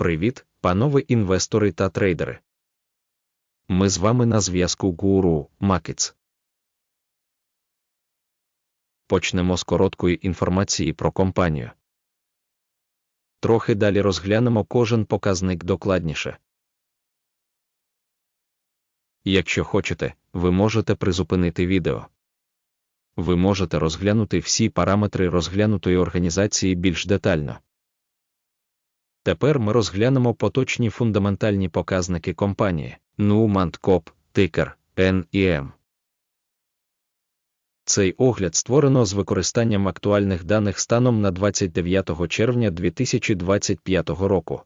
Привіт, панове інвестори та трейдери. Ми з вами на зв'язку Guru Markets. Почнемо з короткої інформації про компанію. Трохи далі розглянемо кожен показник докладніше. Якщо хочете, ви можете призупинити відео. Ви можете розглянути всі параметри розглянутої організації більш детально. Тепер ми розглянемо поточні фундаментальні показники компанії Newmont Corp, тикер NEM. Цей огляд створено з використанням актуальних даних станом на 29 червня 2025 року.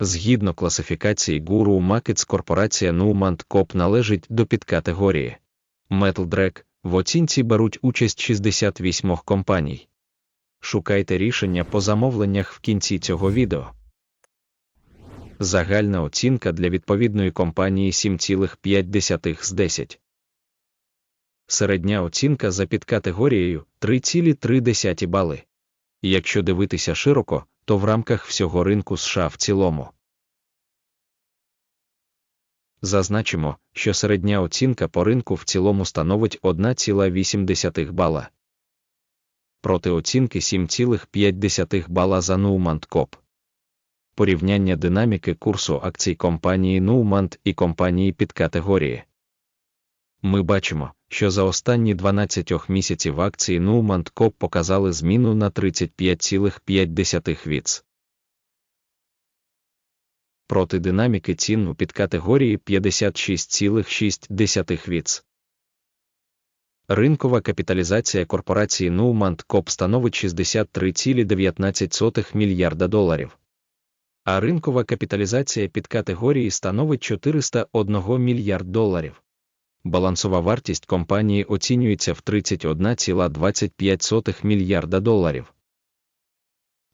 Згідно класифікації Guru Markets корпорація Newmont Corp належить до підкатегорії MetalDrag, в оцінці беруть участь 68 компаній. Шукайте рішення по замовленнях в кінці цього відео. Загальна оцінка для відповідної компанії 7,5 з 10. Середня оцінка за підкатегорією 3,3 бали. Якщо дивитися широко, то в рамках всього ринку США в цілому. Зазначимо, що середня оцінка по ринку в цілому становить 1,8 бала. Проти оцінки 7,5 бала за Newmont Corp. Порівняння динаміки курсу акцій компанії Newmont і компанії підкатегорії. Ми бачимо, що за останні 12 місяців акції Newmont Corp показали зміну на 35,5 віц. Проти динаміки цін у підкатегорії 56,6 віц. Ринкова капіталізація корпорації Newmont Corp становить 63,19 мільярда доларів. А ринкова капіталізація підкатегорії становить 401 мільярд доларів. Балансова вартість компанії оцінюється в 31,25 мільярда доларів.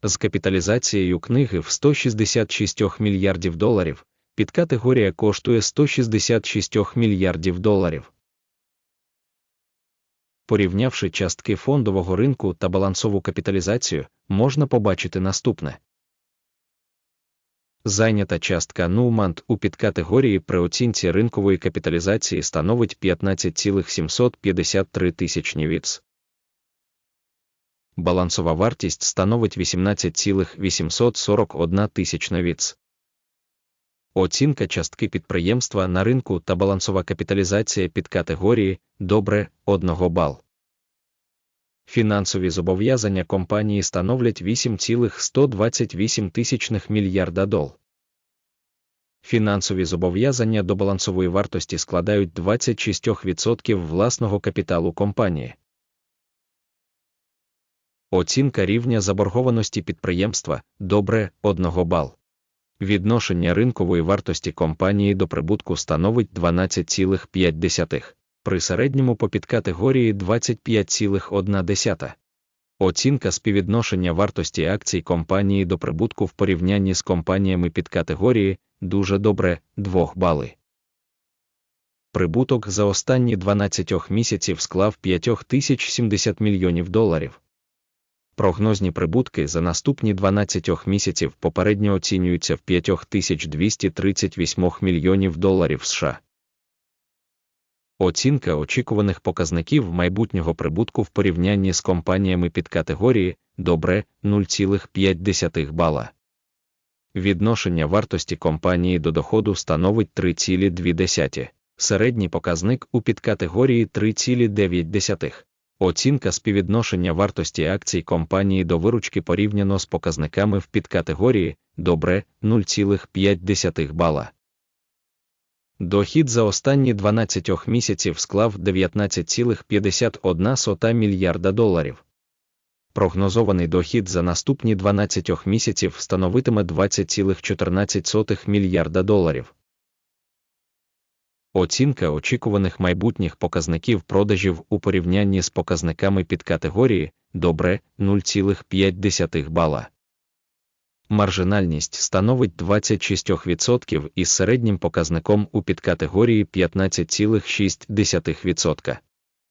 З капіталізацією книги в 166 мільярдів доларів підкатегорія коштує 166 мільярдів доларів. Порівнявши частки фондового ринку та балансову капіталізацію, можна побачити наступне. Зайнята частка Newmont у підкатегорії при оцінці ринкової капіталізації становить 15,753 тисячні віц. Балансова вартість становить 18,841 тисячна віц. Оцінка частки підприємства на ринку та балансова капіталізація підкатегорії добре 1 бал. Фінансові зобов'язання компанії становлять 8,128 тисячних мільярда дол. Фінансові зобов'язання до балансової вартості складають 26% власного капіталу компанії. Оцінка рівня заборгованості підприємства добре 1 бал. Відношення ринкової вартості компанії до прибутку становить 12,5 при середньому по підкатегорії 25,1. Оцінка співвідношення вартості акцій компанії до прибутку в порівнянні з компаніями підкатегорії дуже добре 2 бали. Прибуток за останні 12 місяців склав 5070 мільйонів доларів. Прогнозні прибутки за наступні 12 місяців попередньо оцінюються в 5238 мільйонів доларів США. Оцінка очікуваних показників майбутнього прибутку в порівнянні з компаніями під категорії добре 0,5 бала. Відношення вартості компанії до доходу становить 3,2. Середній показник у підкатегорії 3,9. Оцінка співвідношення вартості акцій компанії до виручки порівняно з показниками в підкатегорії добре 0,5 бала. Дохід за останні 12 місяців склав 19,51 мільярда доларів. Прогнозований дохід за наступні 12 місяців становитиме 20,14 мільярда доларів. Оцінка очікуваних майбутніх показників продажів у порівнянні з показниками під категорії добре 0,5 бала. Маржинальність становить 26% із середнім показником у підкатегорії 15,6%.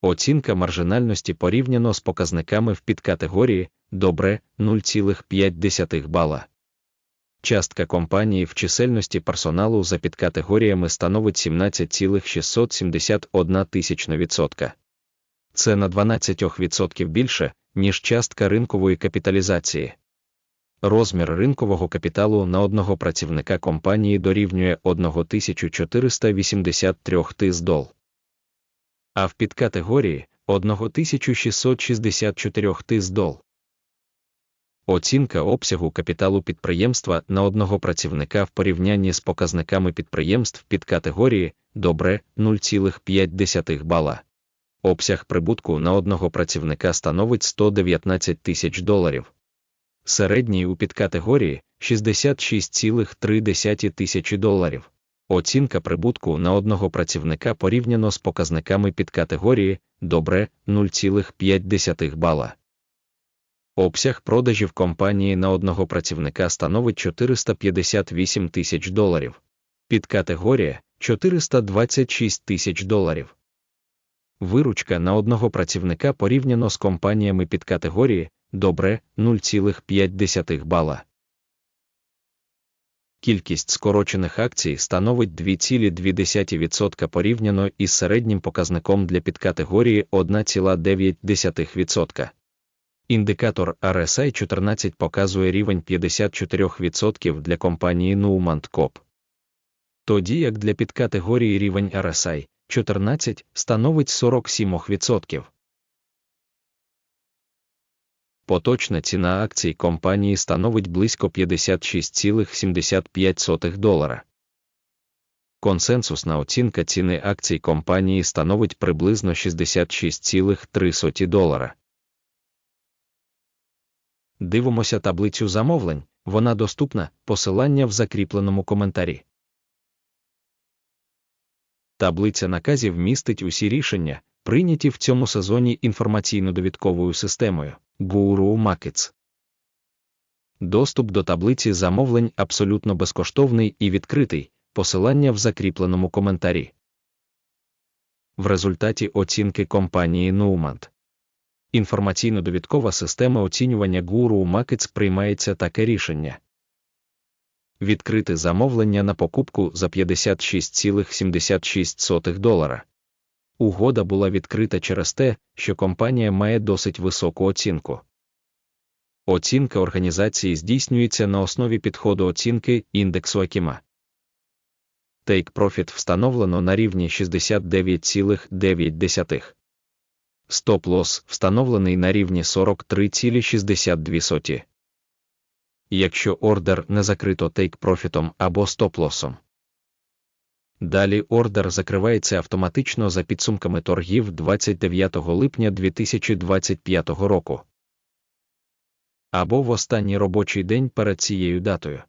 Оцінка маржинальності порівняно з показниками в підкатегорії добре 0,5 бала. Частка компанії в чисельності персоналу за підкатегоріями становить 17,671 тисячна відсотка. Це на 12% більше, ніж частка ринкової капіталізації. Розмір ринкового капіталу на одного працівника компанії дорівнює 1483 тис дол. А в підкатегорії 1664 тис дол. Оцінка обсягу капіталу підприємства на одного працівника в порівнянні з показниками підприємств під категорії добре 0,5 бала. Обсяг прибутку на одного працівника становить 119 тисяч доларів. Середній у підкатегорії 66,3 тисячі доларів. Оцінка прибутку на одного працівника порівняно з показниками підкатегорії добре 0,5 бала. Обсяг продажів компанії на одного працівника становить 458 тисяч доларів. Підкатегорія 426 тисяч доларів. Виручка на одного працівника порівняно з компаніями підкатегорії добре 0,5 бала. Кількість скорочених акцій становить 2,2% порівняно із середнім показником для підкатегорії 1,9%. Індикатор RSI 14 показує рівень 54% для компанії Newmont Corp. Тоді як для підкатегорії рівень RSI 14 становить 47%. Поточна ціна акцій компанії становить близько 56,75 долара. Консенсусна оцінка ціни акцій компанії становить приблизно 66,3 долара. Дивимося таблицю замовлень, вона доступна, посилання в закріпленому коментарі. Таблиця наказів містить усі рішення, прийняті в цьому сезоні інформаційно-довідковою системою Guru Markets. Доступ до таблиці замовлень абсолютно безкоштовний і відкритий, посилання в закріпленому коментарі. В результаті оцінки компанії Newmont. Інформаційно-довідкова система оцінювання Guru Markets приймається таке рішення. Відкрити замовлення на покупку за 56,76 долара. Угода була відкрита через те, що компанія має досить високу оцінку. Оцінка організації здійснюється на основі підходу оцінки індексу Акіма. Take Profit встановлено на рівні 69,9. Стоп-лосс встановлений на рівні 43,62. Якщо ордер не закрито take-профітом або стоп-лосом. Далі ордер закривається автоматично за підсумками торгів 29 липня 2025 року. Або в останній робочий день перед цією датою.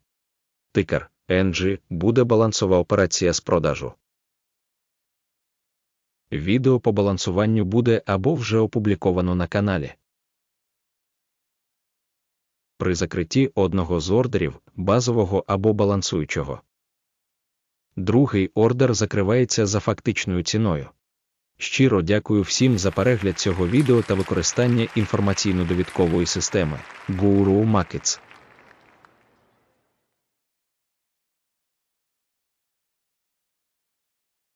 Тикер NG буде балансова операція з продажу. Відео по балансуванню буде або вже опубліковано на каналі. При закритті одного з ордерів, базового або балансуючого. Другий ордер закривається за фактичною ціною. Щиро дякую всім за перегляд цього відео та використання інформаційно-довідкової системи Guru Markets.